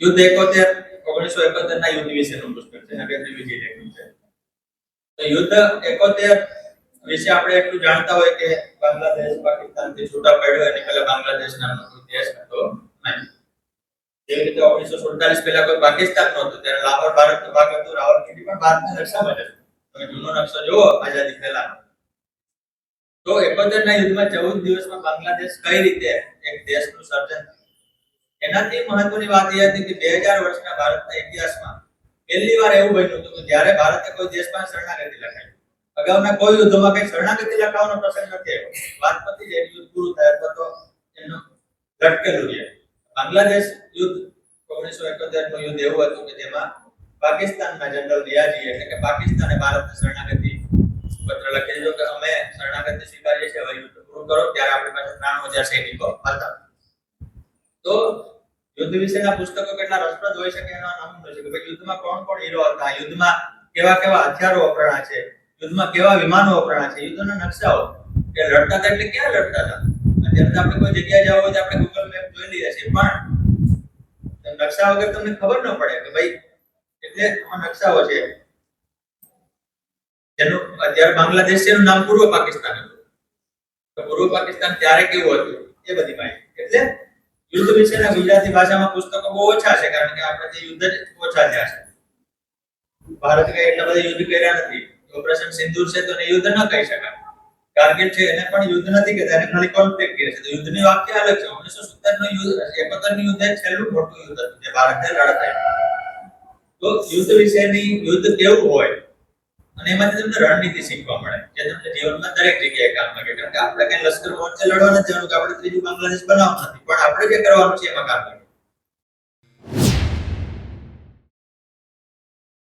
યુદ્ધ એકોતેર, ઓગણીસો એકોતેર ના યુદ્ધ વિશેનું પુસ્તક છે નરેન્દ્ર વિજય લખ્યું છે. તો યુદ્ધ એકોતેર વિશે આપણે એટલું જાણતા હોય કે બાંગ્લાદેશ પાકિસ્તાનથી છૂટા પડ્યો એની પહેલા બાંગ્લાદેશ નામનો કોઈ દેશ હતો નહીં. જેવી રીતે ઓગણીસો સુડતાલીસ પહેલા કોઈ પાકિસ્તાન નહોતું, ત્યારે લાહોર ભારતનો ભાગ હતો રાવલપિંડી પણ ભારત નકશામાં જ તમે જૂનો નકશો જુઓ, આઝાદી પહેલા તો એકોતેર ના યુદ્ધમાં ચૌદ દિવસમાં બાંગ્લાદેશ કઈ રીતે એક દેશનું સર્જન? એનાથી મહત્વની વાત એ હતી કે બે હજાર વર્ષના ભારતના ઇતિહાસમાં પહેલી વાર એવું બન્યું હતું કે જ્યારે ભારતે કોઈ દેશમાં શરણાગતિ લખાવી અગાઉના કોઈ યુદ્ધમાં કઈ શરણાગતિ લખાવવાનો પ્રસંગ નથી આવ્યો. વાત પતી જાય, યુદ્ધ પૂરું થાય અથવા તો એનું લટકેલું રહે. બાંગ્લાદેશ યુદ્ધ ઓગણીસો એકોતેરનું યુદ્ધ એવું હતું કે જેમાં પાકિસ્તાનના જનરલ રિયાજી એટલે કે પાકિસ્તાને ભારતને શરણાગતિ પત્ર લખી દીધો કે અમે શરણાગતિ સ્વીકારીએ છીએ, હવે યુદ્ધ પૂરું કરો, ત્યારે આપણી પાસે ત્રાણું હજાર સૈનિકો હતા. તો યુદ્ધ વિશેના પુસ્તકો કેટલા રસપ્રદ હોઈ શકે એનો નામ હોય કે ભાઈ યુદ્ધમાં કોણ કોણ હીરો હતા? યુદ્ધમાં કેવા કેવા હથિયારો વપરાણા છે? યુદ્ધમાં કેવા વિમાનો વપરાણા છે? યુદ્ધના નકશાઓ. કે લડતા હતા એટલે ક્યાં લડતા હતા? અત્યારે તો આપણે કોઈ જગ્યાએ જવા હોય તો આપણે ગૂગલ મેપ જોઈ લઈએ છીએ પણ નકશા વગર તમને ખબર ન પડે કે ભાઈ એટલે આ નકશાઓ છે. જેનું અત્યારે બાંગ્લાદેશ છે, એનું નામ પૂર્વ પાકિસ્તાન હતું. પૂર્વ પાકિસ્તાન ત્યારે કેવું હતું? એ બધી માહિતી. એટલે યુદ્ધ વિશેના ગુજરાતી ભાષામાં પુસ્તકો બહુ ઓછા છે, કારણ કે આપણે જે યુદ્ધ ઓછા થયા છે ભારત કઈ એટલા બધા યુદ્ધ કર્યા નથી. ઓપરેશન સિંદૂર છે તો એને યુદ્ધ ન કહી શકાય. કારગિલ છે એને પણ યુદ્ધ નથી કહેતા એને ખાલી કોન્ફ્લિક્ટ કહે છે. તો યુદ્ધની વાક્ય અલગ છે. ઓગણીસો સત્તરનું યુદ્ધ એકોતરનું યુદ્ધ છેલ્લું મોટું યુદ્ધ જે ભારતે લડતા તો યુદ્ધ વિશેની યુદ્ધ કેવું હોય? અને એમાંથી તમને રણનીતિ શીખવા મળે, જે તમને જીવનમાં દરેક જગ્યાએ કામ લાગે. કારણ કે આપણે કઈ લશ્કર મોરચે લડવા નથી જવાનું, કે આપણે ત્રીજું બાંગ્લાદેશ બનાવવાનું નથી. પણ આપણે જે કરવાનું છે, એમાં કામ લાગે.